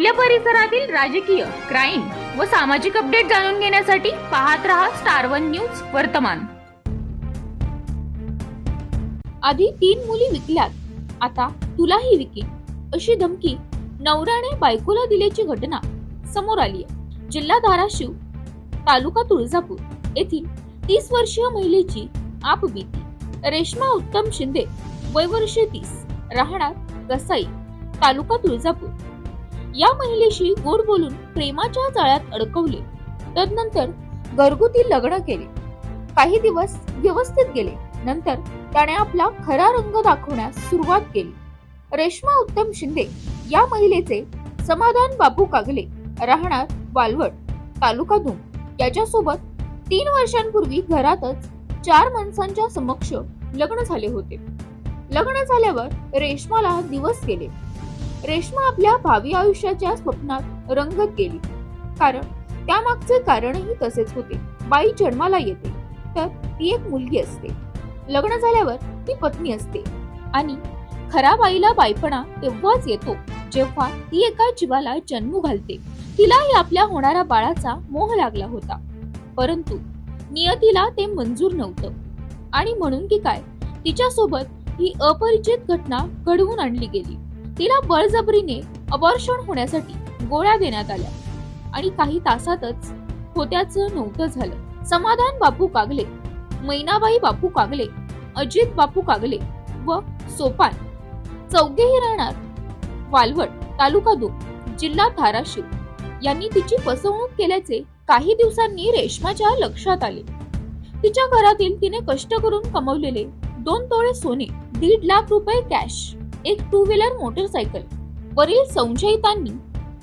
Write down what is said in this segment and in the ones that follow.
आपल्या परिसरातील राजकीय क्राईम व सामाजिक अपडेट जाणून घेण्यासाठी पाहत रहा स्टार वन न्यूज वर्तमान. आधी तीन मुली विकल्यात. आता तुलाही विकीन अशी धमकी नवऱ्याने बायकोला दिल्याची घटना समोर आली आहे जिल्हा धाराशिव तालुका तुळजापूर येथील तीस वर्षीय महिलेची आपबीती रेश्मा उत्तम शिंदे वय वर्षे तीस राहणार कसाई तालुका तुळजापूर. या महिलेशी गोड बोलून प्रेमाच्या जाळ्यात अडकवले. तदनंतर घरगुती लग्न केले. काही दिवस व्यवस्थित गेले. नंतर त्याने आपला खरा रंग दाखवण्यास सुरुवात केली. रेश्मा उत्तम शिंदे या महिलेचे समाधान बापू कागले राहणार वालवड तालुका धुम. याच्यासोबत तीन वर्षांपूर्वी घरातच चार माणसांच्या समक्ष लग्न झाले होते. लग्न झाल्यावर रेश्माला दिवस गेले. रेश्मा आपल्या भावी आयुष्याच्या स्वप्नात रंगत गेली कारण त्यामागचे कारणही तसेच होते. बाई जन्माला येते तर ती एक मुलगी असते. लग्न झाल्यावर ती पत्नी असते. आणि खरा बाईला बायपणा तेव्हाच येतो जेव्हा ती एका जीवाला जन्म घालते. तिलाही आपल्या होणारा बाळाचा मोह लागला होता. परंतु नियतीला ते मंजूर नव्हतं. आणि म्हणून की काय तिच्यासोबत ही अपरिचित घटना घडवून आणली गेली. तिला बळजबरीने अबॉर्शन होण्यासाठी गोळ्या देण्यात आल्या. आणि काही तासातच होत्याचं नव्हतं झालं. समाधान बापू कागले मैनाबाई बापू कागले अजित बापू कागले व सोपान. चौघेही राहणार वालवड तालुका दुख जिल्हा धाराशिव. यांनी तिची फसवणूक केल्याचे काही दिवसांनी रेशमाच्या लक्षात आले. तिच्या घरातील तिने कष्ट करून कमवलेले दोन तोळे सोने दीड लाख रुपये कॅश एक टू व्हीलर मोटरसायकल वरील संशयितांनी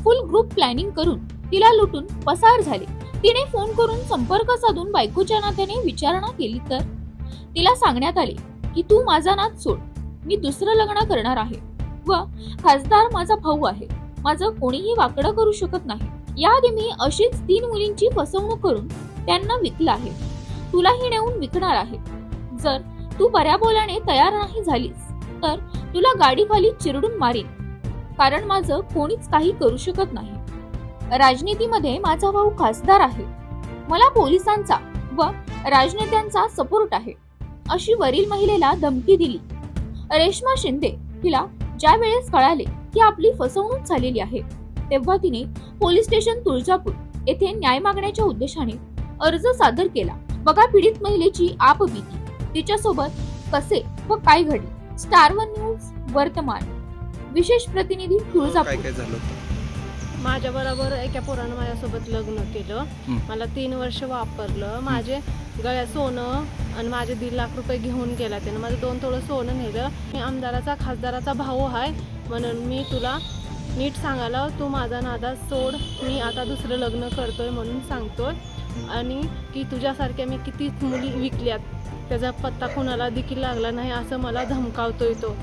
फुल ग्रुप प्लॅनिंग करून तिला लुटून पसार झाले. तिने फोन करून संपर्क साधून बायकोच्या नात्याने विचारणा केली तर? तिला सांगण्यात आले की तू माझा नात सोड. मी दुसरं लग्न करणार आहे. व खासदार माझा भाऊ आहे. माझं कोणीही वाकडं करू शकत नाही. याआधी मी अशीच तीन मुलींची फसवणूक करून त्यांना विकलं आहे. तुलाही नेऊन विकणार आहे. जर तू बऱ्या बोलाने तयार नाही झालीस तर तुला गाडीखाली चिरडून मारीन. कारण माझं कोणीच काही करू शकत नाही. राजनीतीमध्ये माझा भाऊ खासदार आहे. मला पोलिसांचा व राजनेत्यांचा सपोर्ट आहे. अशी वरील महिलेला धमकी दिली. रेश्मा शिंदे तिला ज्या वेळेस कळाले की आपली फसवणूक झालेली आहे तेव्हा तिने पोलीस स्टेशन तुळजापूर येथे न्याय मागण्याच्या उद्देशाने अर्ज सादर केला. बघा पीडित महिलेची आपबीती. तिच्यासोबत कसे व काय घडले? स्टार वन न्यूज वर्तमान. विशेष प्रतिनिधी काय तुळजापूर. काय झालं? होतं? माझ्या बरोबर एका पोरानं माझ्यासोबत लग्न केलं. हं. मला तीन वर्ष वापरलं. माझे गळ्यात सोनं आणि माझे दीड लाख रुपये घेऊन गेला त्यानं. माझं दोन थोडं सोनं नेलं. मी आमदाराचा खासदाराचा भाऊ आहे. म्हणून मी तुला नीट सांगायला तू माझा नादा सोड. मी आता दुसरं लग्न करतोय म्हणून सांगतोय. आणि की तुझ्यासारख्या मी किती मुली विकल्यात. त्याचा पत्ता कोणाला देखील लागला नाही असं मला धमकावतोय तो.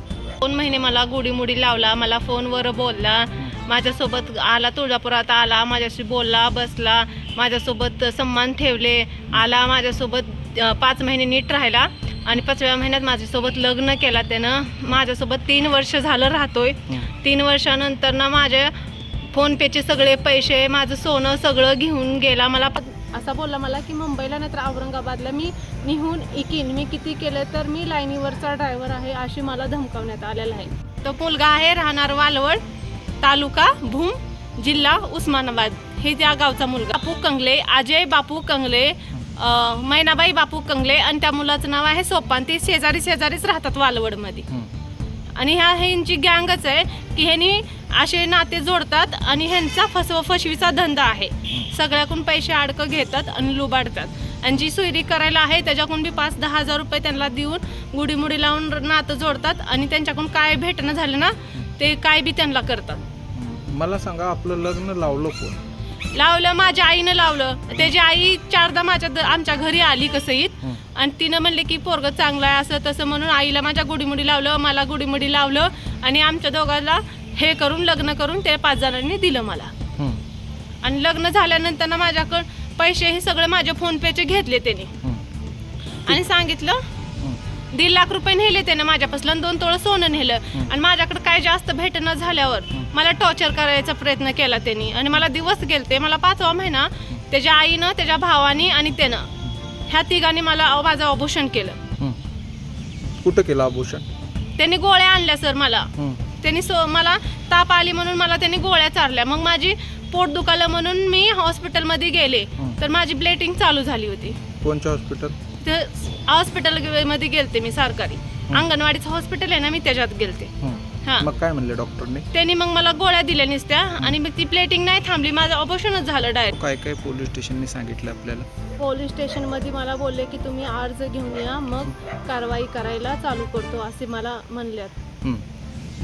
दोन महिने मला गुडीमुडी लावला मला फोनवर बोलला. माझ्यासोबत आला तुळजापुरात आला माझ्याशी बोलला बसला. माझ्यासोबत सन्मान ठेवले आला माझ्यासोबत पाच महिने नीट राहिला. आणि पाचव्या महिन्यात माझ्यासोबत लग्न केला त्यानं. माझ्यासोबत तीन वर्ष झालं राहतोय. तीन वर्षानंतर ना माझ्या फोनपेचे सगळे पैसे माझं सोनं सगळं घेऊन गेला. मला असा बोलला मला की मुंबईला नाहीतर औरंगाबादला मी निहून इकीन. मी किती केलं तर मी लाईनीवरचा ड्रायव्हर आहे अशी मला धमकावण्यात आलेला आहे. तो मुलगा आहे राहणार वालवड तालुका भूम जिल्हा उस्मानाबाद. हे त्या गावचा मुलगा. बापू कंगले अजय बापू कंगले मैनाबाई बापू कंगले आणि त्या मुलाचं नाव आहे सोपान. ते शेजारी शेजारीच राहतात वालवडमध्ये. आणि ह्या ह्यांची गँगच आहे की ह्यांनी असे नाते जोडतात आणि ह्यांचा फसव फसवीचा धंदा आहे. सगळ्याकडून पैसे अडकं घेतात आणि लुबाडतात. आणि जी सोयरी करायला आहे त्याच्याकडून बी पाच दहा हजार रुपये त्यांना देऊन गुडीमुडी लावून नातं जोडतात आणि त्यांच्याकडून काय भेटणं झालं ना ते काय बी त्यांना करतात. मला सांगा आपलं लग्न लावलं कोण? लावलं माझ्या आईनं लावलं. त्याची आई चारदा माझ्या आमच्या घरी आली कसईत हं. आणि तिनं म्हणले की पोरग चांगलं आहे असं तसं म्हणून आईला माझ्या गुडीमुडी लावलं मला गुडीमुडी लावलं आणि आमच्या दोघांना हे करून लग्न करून ते पाच जणांनी दिलं मला. आणि लग्न झाल्यानंतर ना माझ्याकडं पैसे हे सगळे माझ्या फोन पेचे घेतले त्याने. आणि सांगितलं. दीड लाख रुपये नेले त्याने माझ्यापासून दोन तोळं सोनं नेलं. आणि माझ्याकडे काय जास्त भेटणं झाल्यावर. मला टॉर्चर करायचा प्रयत्न केला त्यांनी. आणि मला दिवस गेलते मला पाचवा महिना त्याच्या आईनं त्याच्या भावानी आणि त्यानं. ह्या तिघांनी मला माझं ऑबोशन केलं. कुठं केलं आभूषण त्यांनी गोळ्या आणल्या सर मला. त्यांनी सो मला ताप आली म्हणून मला त्यांनी गोळ्या चारल्या. मग माझी पोट दुखालं म्हणून मी हॉस्पिटलमध्ये गेले. तर माझी ब्लेटिंग चालू झाली होती. कोणच्या हॉस्पिटल? तर हॉस्पिटलमध्ये गेलते मी सरकारी. अंगणवाडीचं हॉस्पिटल आहे ना मी त्याच्यात गेलते. हां. मग काय म्हणले डॉक्टरने? त्यांनी मग मला गोळ्या दिल्या नसत्या आणि मग ती प्लेटिंग नाही थांबली. माझं ऑपरेशनच झालं डायरेक्ट काय काय पोलीस स्टेशनने सांगितलं आपल्याला? पोलीस स्टेशनमध्ये मला बोलले की तुम्ही अर्ज घेऊन या मग कारवाई करायला चालू करतो असे मला म्हणल्यात. हं.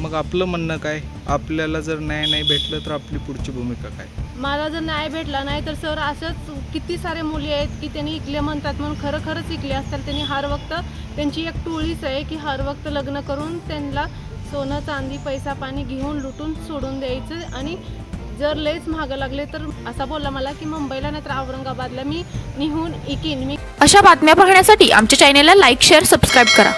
मग आपलं म्हणणं काय? आपल्याला जर न्याय नाही भेटलं तर आपली पुढची भूमिका काय? मला जर न्याय भेटला नाही तर सर असंच किती सारे मुली आहेत की त्यांनी इकले म्हणतात म्हणून खरं खरंच इकले असतात. त्यांनी हर वक्त त्यांची एक टोळीच आहे की हर वक्त लग्न करून त्यांना सोनं चांदी पैसा पाणी घेऊन लुटून सोडून द्यायचं आणि जर लयच महाग लागले तर असा बोलला मला की मुंबईला नाही तर औरंगाबादला मी निहून इकीन. मी अशा बातम्या पाहण्यासाठी आमच्या चॅनेलला लाईक शेअर सबस्क्राईब करा.